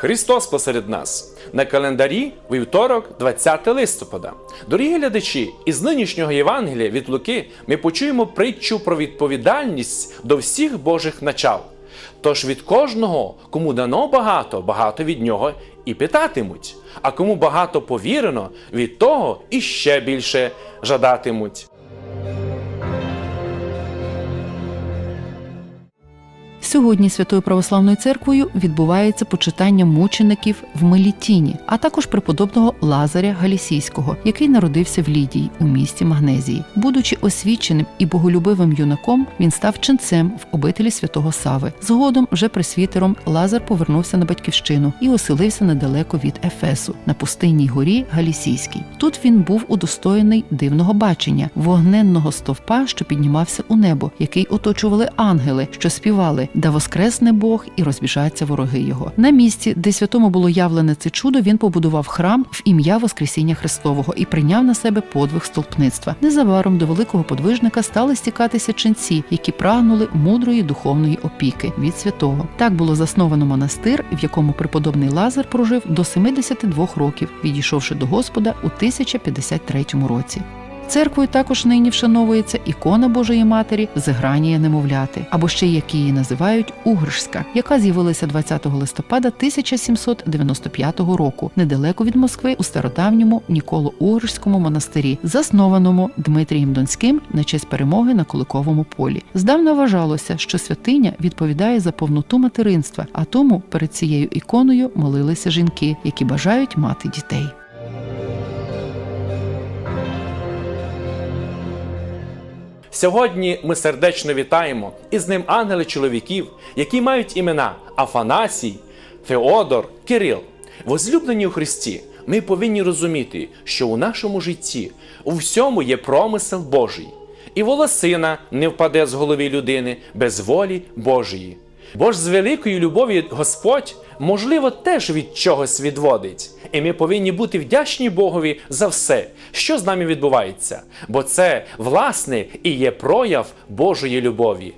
Христос посеред нас на календарі вівторок, 20 листопада. Дорогі глядачі, із нинішнього Євангелія від Луки ми почуємо притчу про відповідальність до всіх Божих начал. Тож від кожного, кому дано багато, багато від нього і питатимуть, а кому багато повірено, від того і ще більше жадатимуть. Сьогодні Святою Православною церквою відбувається почитання мучеників в Мелітіні, а також преподобного Лазаря Галісійського, який народився в Лідії у місті Магнезії. Будучи освіченим і боголюбивим юнаком, він став ченцем в обителі святого Сави. Згодом, вже пресвітером, Лазар повернувся на батьківщину і оселився недалеко від Ефесу на пустинній горі Галісійській. Тут він був удостоєний дивного бачення вогненного стовпа, що піднімався у небо, який оточували ангели, що співали да воскресне Бог і розбіжаться вороги його. На місці, де святому було явлене це чудо, він побудував храм в ім'я Воскресіння Христового і прийняв на себе подвиг столпництва. Незабаром до великого подвижника стали стікатися ченці, які прагнули мудрої духовної опіки від святого. Так було засновано монастир, в якому преподобний Лазар прожив до 72 років, відійшовши до Господа у 1053 році. Церквою також нині вшановується ікона Божої Матері Зигранія немовляти, або ще як її називають Угришська, яка з'явилася 20 листопада 1795 року недалеко від Москви у стародавньому Ніколо-Угришському монастирі, заснованому Дмитрієм Донським на честь перемоги на Куликовому полі. Здавна вважалося, що святиня відповідає за повноту материнства, а тому перед цією іконою молилися жінки, які бажають мати дітей. Сьогодні ми сердечно вітаємо із ним ангели чоловіків, які мають імена Афанасій, Феодор, Кирил. Возлюблені у Христі, ми повинні розуміти, що у нашому житті у всьому є промисел Божий, і волосина не впаде з голови людини без волі Божої. Бо ж з великої любові Господь, можливо, теж від чогось відводить. І ми повинні бути вдячні Богові за все, що з нами відбувається, бо це, власне, і є прояв Божої любові.